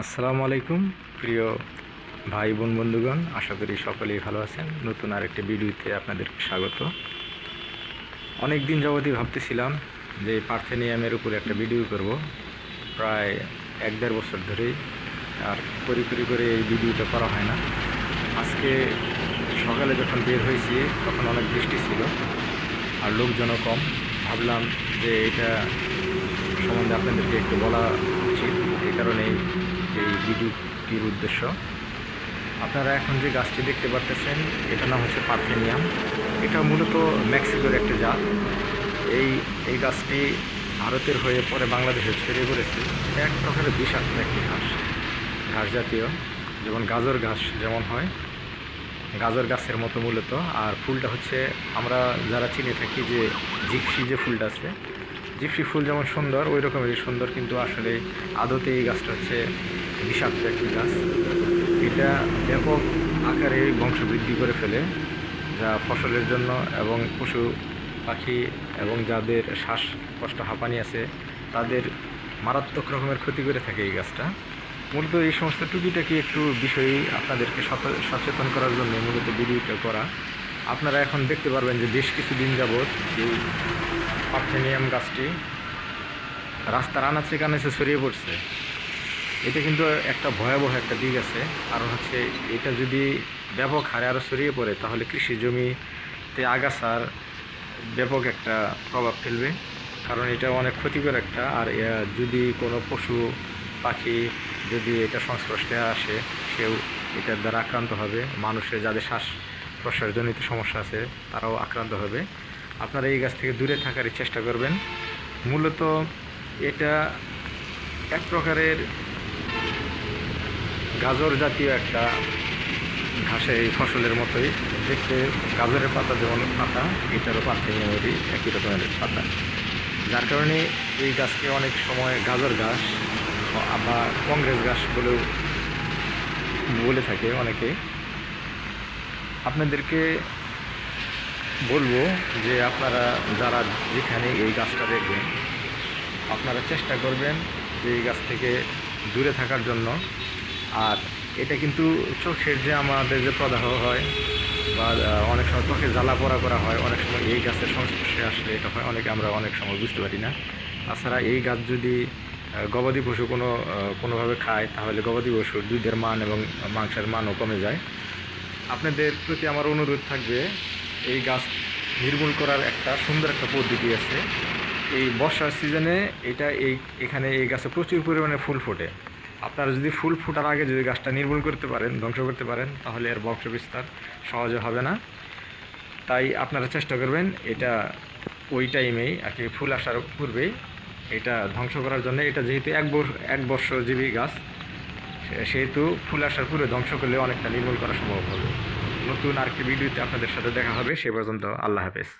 আসসালামু আলাইকুম, প্রিয় ভাই বোন বন্ধুগণ, আশা করি সকলেই ভালো আছেন। নতুন আরেকটি ভিডিওতে আপনাদের স্বাগত। অনেক দিন যাবতই ভাবতেছিলাম যে পার্থেনিয়ামের উপরে একটা ভিডিও করব। প্রায় এক দেড় বছর ধরেই আর করি করি করে এই ভিডিওটা করা হয় না। আজকে সকালে যখন বের হয়েছি, তখন অনেক বৃষ্টি ছিল আর লোকজনও কম। ভাবলাম যে এটা সম্বন্ধে আপনাদেরকে একটু বলা উচিত। এই কারণেই এই ভিডিওটির উদ্দেশ্য। আপনারা এখন যে গাছটি দেখতে পারতেছেন, এটার নাম হচ্ছে পার্থেনিয়াম এটা মূলত মেক্সিকোর একটা জাত। এই এই গাছটি ভারতের হয়ে পরে বাংলাদেশে ছেড়ে পড়েছে। এটা এক প্রকারের বিষাক্ত একটি ঘাস। ঘাস জাতীয়। যেমন গাজর ঘাস যেমন হয়। গাজর গাছের মতো মূলত। আর ফুলটা হচ্ছে আমরা যারা চিনে থাকি যে জিপসি যে ফুলটা আছে জিপসি ফুল যেমন সুন্দর ওই রকমেরই সুন্দর কিন্তু আসলে আদতে এই গাছটা হচ্ছে বিষাক্ত একটি গাছ। এটা ব্যাপক আকারে বংশবৃদ্ধি করে ফেলে, যা ফসলের জন্য এবং পশু, পাখি এবং যাদের শ্বাসকষ্ট হাঁপানি আছে, তাদের মারাত্মক রকমের ক্ষতি করে থাকে এই গাছটা। মূলত এই সমস্ত টুকিটাকি একটু বিষয়ে আপনাদেরকে সচেতন করার জন্য মূলত ভিডিওটা করা। আপনারা এখন দেখতে পারবেন যে বেশ কিছু দিন যাবৎ এই পার্থেনিয়াম গাছটি। রাস্তার আনাচে কানাচে ছড়িয়ে পড়ছে। এটা কিন্তু একটা ভয়াবহ একটা দিক আছে। কারণ হচ্ছে এটা যদি ব্যাপক হারে আরও ছড়িয়ে পড়ে, তাহলে কৃষি জমিতে আগাছার ব্যাপক একটা প্রভাব ফেলবে। কারণ এটা অনেক ক্ষতিকর একটা, আর যদি কোনো পশু, পাখি যদি এটা সংস্পর্শে আসে, সেও এটার দ্বারা আক্রান্ত হবে। মানুষের যাদের শ্বাস প্রশ্বাসজনিত সমস্যা আছে, তারাও আক্রান্ত হবে। আপনারা এই গাছ থেকে দূরে থাকারই চেষ্টা করবেন। মূলত এটা এক প্রকারের গাজর জাতীয় একটা ঘাসের এই ফসলের মতোই। দেখতে গাজরের পাতা যেমন পাতা, এটারও পার্থেনিয়ামেরই একই রকমের পাতা। যার কারণে এই গাছকে অনেক সময় গাজর ঘাস বা কংগ্রেস ঘাস বলেও বলে থাকে অনেকে। আপনাদেরকে বলব যে আপনারা যারা যেখানে এই গাছটা দেখবেন, আপনারা চেষ্টা করবেন যে এই গাছ থেকে দূরে থাকার জন্য। আর এটা কিন্তু চোখের যে আমাদের যে প্রদাহ হয় বা অনেক সময় চোখে জ্বালা পোড়া করা হয়, অনেক সময় এই গাছের সংস্পর্শে আসলে এটা হয়, অনেকে আমরা অনেক সময় বুঝতে পারি না। তাছাড়া এই গাছ যদি গবাদি পশু কোনো কোনোভাবে খায়, তাহলে গবাদি পশুর দুধের মান এবং মাংসের মানও কমে যায়। আপনাদের প্রতি আমার অনুরোধ থাকবে এই গাছ নির্মূল করার একটা সুন্দর একটা পদ্ধতি আছে। এই বর্ষার সিজনে এটা এই, এখানে এই গাছে প্রচুর পরিমাণে ফুল ফোটে। আপনারা যদি ফুল ফোটার আগে যদি গাছটা নির্মূল করতে পারেন, ধ্বংস করতে পারেন, তাহলে এর বংশ বিস্তার সহজে হবে না। তাই আপনারা চেষ্টা করবেন এটা ওই টাইমেই আর কি ফুল আসার পূর্বেই এটা ধ্বংস করার জন্য। এটা যেহেতু এক এক বর্ষজীবী গাছ সেহেতু ফুল আসার পূর্বে ধ্বংস করলে অনেকটা নির্মূল করা সম্ভব হবে। নতুন আরেকটি ভিডিওতে আপনাদের সাথে দেখা হবে সে পর্যন্ত আল্লাহ হাফেজ।